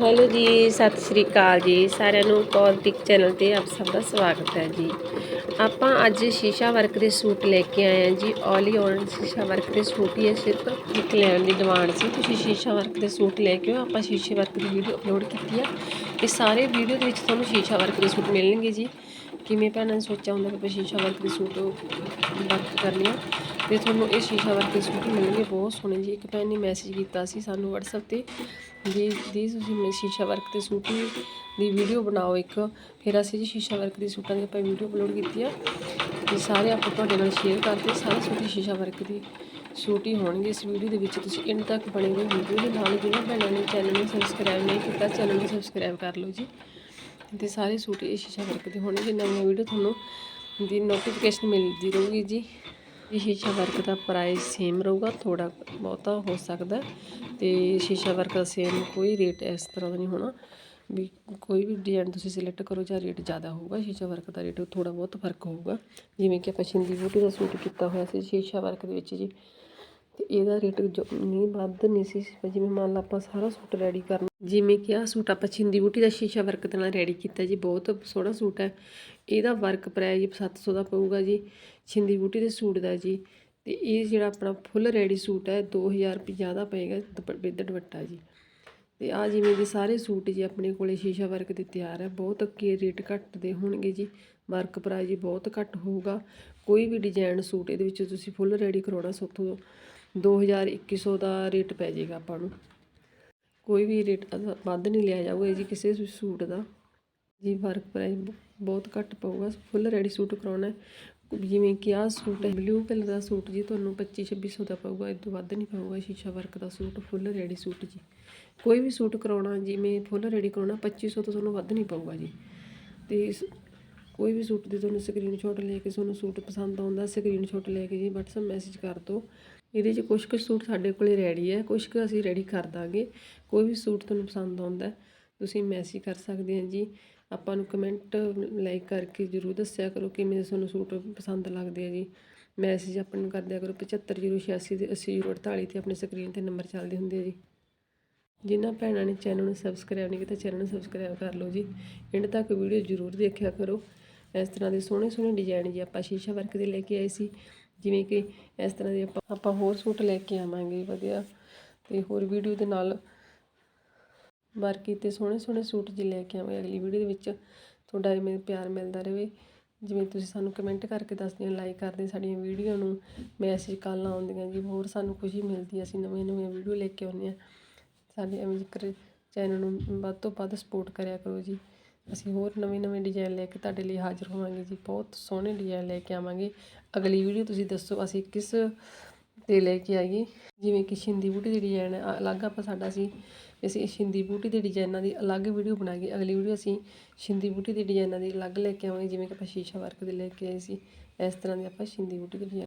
Hello ਜੀ, ਸਤਿ ਸ਼੍ਰੀ ਅਕਾਲ ਜੀ। ਸਾਰਿਆਂ ਨੂੰ ਪੋਲਿਟਿਕ ਚੈਨਲ ਤੇ ਆਪ ਸਭ ਦਾ ਸਵਾਗਤ ਹੈ ਜੀ। ਆਪਾਂ ਅੱਜ ਸ਼ੀਸ਼ਾ ਵਰਕ ਦੇ ਸੂਟ ਲੈ ਕੇ ਆਏ ਹਾਂ ਜੀ। ਓਲੀ ਔਨ ਸ਼ੀਸ਼ਾ ਵਰਕ ਦੇ ਸੂਟ ਹੀ ਹੈ, ਸਿਰਫ ਇੱਕ ਲੈਣ ਦੀ ਡਿਮਾਂਡ ਸੀ। ਤੁਸੀਂ ਸ਼ੀਸ਼ਾ ਵਰਕ ਦੇ ਸੂਟ ਲੈ ਕੇ ਆਓ। ਆਪਾਂ ਸ਼ੀਸ਼ੇ ਵਰਕ ਦੀ ਵੀਡੀਓ ਅਪਲੋਡ ਕੀਤੀ ਆ। ਇਹ ਸਾਰੇ ਵੀਡੀਓ ਦੇ ਵਿੱਚ ਤੁਹਾਨੂੰ ਸ਼ੀਸ਼ਾ ਵਰਕ ਦੇ ਸੂਟ ਮਿਲਣਗੇ ਜੀ। ਕਿਵੇਂ ਭੈਣਾਂ ਨੇ ਸੋਚਿਆ ਹੁੰਦਾ ਕਿ ਆਪਾਂ ਸ਼ੀਸ਼ਾ ਵਰਕ ਦੇ ਸੂਟ ਵਰਕ ਕਰਨੀ ਆ? ਤੇ ਤੁਹਾਨੂੰ ਇਹ ਸ਼ੀਸ਼ਾ ਵਰਕ ਦੇ ਸੂਟ ਮਿਲਣਗੇ ਬਹੁਤ ਸੋਹਣੇ ਜੀ। ਇੱਕ ਭੈਣ ਨੇ ਮੈਸੇਜ ਕੀਤਾ ਸੀ ਸਾਨੂੰ WhatsApp ਤੇ ਜੀ ਦੀ ਤੁਸੀਂ ਮੇ ਸ਼ੀਸ਼ਾ ਵਰਕ ਦੇ ਸੂਟ ਦੀ ਵੀਡੀਓ ਬਣਾਓ ਇੱਕ। ਫਿਰ ਅਸੀਂ ਜੀ ਸ਼ੀਸ਼ਾ ਵਰਕ ਦੇ ਸੂਟਾਂ ਦੀ ਆਪਾਂ ਵੀਡੀਓ ਅਪਲੋਡ ਕੀਤੀ ਆ। ਤੇ ਸਾਰੇ ਆਪਾਂ ਤੁਹਾਡੇ ਨਾਲ ਸ਼ੇਅਰ ਕਰਦੇ, ਸਾਰੇ ਸੂਟ ਸ਼ੀਸ਼ਾ ਵਰਕ ਦੀ ਸੂਟ ਹੀ ਹੋਣਗੇ। ਇਸ ਵੀਡੀਓ ਦੇ ਵਿੱਚ ਤੁਸੀਂ ਇੰਡ ਤੱਕ ਬਣੇ ਰਹੋ। ਵੀਡੀਓ ਦੇ ਨਾਲ ਜਿਹਨਾਂ ਭੈਣਾਂ ਨੇ ਚੈਨਲ ਨੂੰ ਸਬਸਕ੍ਰਾਈਬ ਨਹੀਂ ਕੀਤਾ ਚੈਨਲ ਨੂੰ ਸਬਸਕ੍ਰਾਈਬ ਕਰ ਲਓ ਜੀ। ਤੇ ਸਾਰੇ ਸੂਟ ਇਹ ਸ਼ੀਸ਼ਾ ਵਰਕ ਦੇ ਹੋਣਗੇ। ਨਵੀਆਂ ਵੀਡੀਓ ਤੁਹਾਨੂੰ ਦੀ ਨੋਟੀਫਿਕੇਸ਼ਨ ਮਿਲਦੀ ਰਹੂਗੀ ਜੀ। ਇਹ ਸ਼ੀਸ਼ਾ ਵਰਕ ਦਾ ਪ੍ਰਾਈਸ ਸੇਮ ਰਹੂਗਾ ਥੋੜਾ ਬਹੁਤਾ ਹੋ ਸਕਦਾ ਤੇ ਸ਼ੀਸ਼ਾ ਵਰਕ ਦਾ ਸੇਮ ਕੋਈ ਰੇਟ ਇਸ ਤਰ੍ਹਾਂ ਦਾ ਨਹੀਂ ਹੋਣਾ। ਵੀ ਕੋਈ ਵੀ ਡਿਜ਼ਾਈਨ ਤੁਸੀਂ ਸਿਲੈਕਟ ਕਰੋ ਜਾਂ ਰੇਟ ਜ਼ਿਆਦਾ ਹੋਊਗਾ, ਸ਼ੀਸ਼ਾ ਵਰਕ ਦਾ ਰੇਟ ਥੋੜਾ ਬਹੁਤ ਫ਼ਰਕ ਹੋਊਗਾ। ਜਿਵੇਂ ਕਿ ਆਪਾਂ ਸ਼ਿੰਦੀ ਬੂਟੀ ਦਾ ਸੂਟ ਕੀਤਾ ਹੋਇਆ ਸੀ ਸ਼ੀਸ਼ਾ ਵਰਕ ਦੇ ਵਿੱਚ ਜੀ। ਤੇ ਇਹਦਾ ਰੇਟ ਜੋ ਨਹੀਂ, ਵੱਧ ਨਹੀਂ ਸੀ। ਜਿਵੇਂ ਮੰਨ ਲਾ ਆਪਾਂ ਸਾਰਾ ਸੂਟ ਰੈਡੀ ਕਰਨਾ। ਜਿਵੇਂ ਕਿ ਆਹ ਸੂਟ ਆਪਾਂ ਛਿੰਦੀ ਬੂਟੀ ਦਾ ਸ਼ੀਸ਼ਾ ਵਰਕ ਦੇ ਨਾਲ ਰੈਡੀ ਕੀਤਾ ਜੀ, ਬਹੁਤ ਸੋਹਣਾ ਸੂਟ ਹੈ। ਇਹਦਾ ਵਰਕ ਪ੍ਰਾਈਸ 700 ਦਾ ਪਊਗਾ ਜੀ, ਛਿੰਦੀ ਬੂਟੀ ਦੇ ਸੂਟ ਦਾ ਜੀ, ਤੇ ਇਹ ਜਿਹੜਾ ਆਪਣਾ ਫੁੱਲ ਰੈਡੀ ਸੂਟ ਹੈ 2000 ਰੁਪਏ ਜ਼ਿਆਦਾ ਪਏਗਾ ਦੁਪ- ਵਿਦ ਦੁਪੱਟਾ ਜੀ। ਤੇ ਆ ਜਿਵੇਂ ਦੇ ਸਾਰੇ ਸੂਟ ਜੀ ਆਪਣੇ ਕੋਲੇ ਸ਼ੀਸ਼ਾ ਵਰਕ ਦੇ ਤਿਆਰ ਹੈ, ਬਹੁਤ ਅੱਗੇ ਰੇਟ ਘੱਟ ਦੇ ਹੋਣਗੇ ਜੀ, ਵਰਕ ਪ੍ਰਾਈਜ਼ ਜੀ ਬਹੁਤ ਘੱਟ ਹੋਊਗਾ। ਕੋਈ ਵੀ ਡਿਜ਼ਾਈਨ ਸੂਟ ਇਹਦੇ ਵਿੱਚ ਤੁਸੀਂ ਫੁੱਲ ਰੈਡੀ ਕਰਾਉਣਾ, ਸੋਥੋਂ 2000 2100 ਦਾ ਰੇਟ ਪੈ ਜਾਏਗਾ ਆਪਾਂ ਨੂੰ। ਕੋਈ ਵੀ ਰੇਟ ਵੱਧ ਨਹੀਂ ਲਿਆ ਜਾਊਗਾ ਜੀ ਕਿਸੇ ਵੀ ਸੂਟ ਦਾ। ਜੀ ਵਰਕ ਪ੍ਰਾਈਸ ਬਹੁਤ ਘੱਟ ਪਊਗਾ। ਫੁੱਲ ਰੈਡੀ ਸੂਟ ਕਰਾਉਣਾ ਜਿਵੇਂ ਕਿ ਆਹ ਸੂਟ ਹੈ ਬਲੂ ਕਲਰ ਦਾ ਸੂਟ ਜੀ, ਤੁਹਾਨੂੰ 25 2600 ਦਾ ਪਊਗਾ। ਇਹ ਤੋਂ ਵੱਧ ਨਹੀਂ ਪਊਗਾ ਸ਼ੀਸ਼ਾ ਵਰਕ ਦਾ ਸੂਟ ਫੁੱਲ ਰੈਡੀ ਸੂਟ ਜੀ। ਕੋਈ ਵੀ ਸੂਟ ਕਰਾਉਣਾ, ਜਿਵੇਂ ਫੁੱਲ ਰੈਡੀ ਕਰਾਉਣਾ 2500 ਤੋਂ ਤੁਹਾਨੂੰ ਵੱਧ ਨਹੀਂ ਪਊਗਾ ਜੀ। ਤੇ ਕੋਈ ਵੀ ਸੂਟ ਦੀ ਤੁਹਾਨੂੰ ਸਕਰੀਨਸ਼ਾਟ ਲੈ ਕੇ ਤੁਹਾਨੂੰ ਸੂਟ ਪਸੰਦ ਆਉਂਦਾ ਸਕਰੀਨਸ਼ਾਟ ਲੈ ਕੇ ਜੀ, WhatsApp ਮੈਸੇਜ ਕਰ ਦਿਓ। ਇਹਦੇ 'ਚ ਕੁਝ ਕੁ ਸੂਟ ਸਾਡੇ ਕੋਲੇ ਰੈਡੀ ਹੈ ਕੁਝ ਕੁ ਅਸੀਂ ਰੈਡੀ ਕਰ ਦਾਂਗੇ। ਕੋਈ ਵੀ ਸੂਟ ਤੁਹਾਨੂੰ ਪਸੰਦ ਆਉਂਦਾ, ਤੁਸੀਂ ਮੈਸੇਜ ਕਰ ਸਕਦੇ ਹੋ ਜੀ। ਆਪਾਂ ਨੂੰ ਕਮੈਂਟ ਲਾਈਕ ਕਰਕੇ ਜਰੂਰ ਦੱਸਿਆ ਕਰੋ ਕਿਵੇਂ ਤੁਹਾਨੂੰ ਸੂਟ ਪਸੰਦ ਲੱਗਦੇ ਆ ਜੀ। ਮੈਸੇਜ ਆਪਾਂ ਨੂੰ ਕਰ ਦਿਆ ਕਰੋ 7506 ਦੇ 80048 ਤੇ ਆਪਣੇ ਸਕਰੀਨ ਤੇ ਨੰਬਰ ਚੱਲਦੇ ਹੁੰਦੇ ਆ ਜੀ। ਜਿਨ੍ਹਾਂ ਭੈਣਾਂ ਨੇ ਚੈਨਲ ਨੂੰ ਸਬਸਕ੍ਰਾਈਬ ਨਹੀਂ ਕੀਤਾ ਚੈਨਲ ਨੂੰ ਸਬਸਕ੍ਰਾਈਬ ਕਰ ਲਓ ਜੀ। ਐਂਡ ਤੱਕ ਵੀਡੀਓ ਜ਼ਰੂਰ ਦੇਖਿਆ ਕਰੋ। ਇਸ ਤਰ੍ਹਾਂ ਦੇ ਸੋਹਣੇ ਸੋਹਣੇ ਡਿਜ਼ਾਈਨ ਜੀ ਆਪਾਂ ਸ਼ੀਸ਼ਾ ਵਰਕ ਦੇ ਲੈ ਕੇ ਆਏ ਸੀ, ਜਿਵੇਂ ਕਿ ਇਸ ਤਰ੍ਹਾਂ ਦੇ ਆਪਾਂ ਆਪਾਂ ਹੋਰ ਸੂਟ ਲੈ ਕੇ ਆਵਾਂਗੇ, ਵਧੀਆ। ਤੇ ਹੋਰ ਵੀਡੀਓ ਦੇ ਨਾਲ ਵਰਕ ਕੀਤੇ, ਸੋਹਣੇ ਸੋਹਣੇ ਸੂਟ ਜੀ ਲੈ ਕੇ ਆਵਾਂਗੇ ਅਗਲੀ ਵੀਡੀਓ ਦੇ ਵਿੱਚ। ਤੁਹਾਡਾ ਇਵੇਂ ਪਿਆਰ ਮਿਲਦਾ ਰਹੇ। ਜਿਵੇਂ ਤੁਸੀਂ ਸਾਨੂੰ ਕਮੈਂਟ ਕਰਕੇ ਦੱਸਦੇ ਹੋ ਲਾਈਕ ਕਰਦੇ ਸਾਡੀਆਂ ਵੀਡੀਓ ਨੂੰ ਮੈਸੇਜ ਕਾਲਾਂ ਆਉਂਦੀਆਂ ਜੀ, ਹੋਰ ਸਾਨੂੰ ਖੁਸ਼ੀ ਮਿਲਦੀ ਹੈ ਅਸੀਂ ਨਵੇਂ ਨਵੇਂ ਵੀਡੀਓ ਲੈ ਕੇ ਆਉਂਦੇ ਹਾਂ। ਸਾਡੇ ਐਵੇਂ ਜ਼ਿਕਰ ਚੈਨਲ ਨੂੰ ਵੱਧ ਤੋਂ ਵੱਧ ਸਪੋਰਟ ਕਰਿਆ ਕਰੋ ਜੀ। ਅਸੀਂ ਹੋਰ ਨਵੇਂ ਨਵੇਂ ਡਿਜ਼ਾਈਨ ਲੈ ਕੇ ਤੁਹਾਡੇ ਲਈ ਹਾਜ਼ਰ ਹੋਵਾਂਗੇ ਜੀ। ਬਹੁਤ ਸੋਹਣੇ ਡਿਜ਼ਾਈਨ ਲੈ ਕੇ ਆਵਾਂਗੇ। ਅਗਲੀ ਵੀਡੀਓ ਤੁਸੀਂ ਦੱਸੋ, ਅਸੀਂ ਕਿਸ ਤੇ ਲੈ ਕੇ ਆਈਏ? ਜਿਵੇਂ ਕਿ ਸ਼ਿੰਦੀ ਬੂਟੀ ਦੇ ਡਿਜ਼ਾਈਨ ਅਲੱਗ ਆਪਾਂ ਸਾਡਾ ਸੀ। ਅਸੀਂ ਸ਼ਿੰਦੀ ਬੂਟੀ ਦੇ ਡਿਜ਼ਾਈਨਾਂ ਦੀ ਅਲੱਗ ਵੀਡੀਓ ਬਣਾਈਏ ਅਗਲੀ ਵੀਡੀਓ ਅਸੀਂ ਸ਼ਿੰਦੀ ਬੂਟੀ ਦੇ ਡਿਜ਼ਾਈਨਾਂ ਦੀ ਅਲੱਗ ਲੈ ਕੇ ਆਵਾਂਗੇ, ਜਿਵੇਂ ਕਿ ਆਪਾਂ ਸ਼ੀਸ਼ਾ ਵਰਕ ਦੇ ਲੈ ਕੇ ਆਏ ਸੀ। ਇਸ ਤਰ੍ਹਾਂ ਦੇ ਆਪਾਂ ਸ਼ਿੰਦੀ ਬੂਟੀ ਦੇ ਡਿਜ਼ਾਈਨ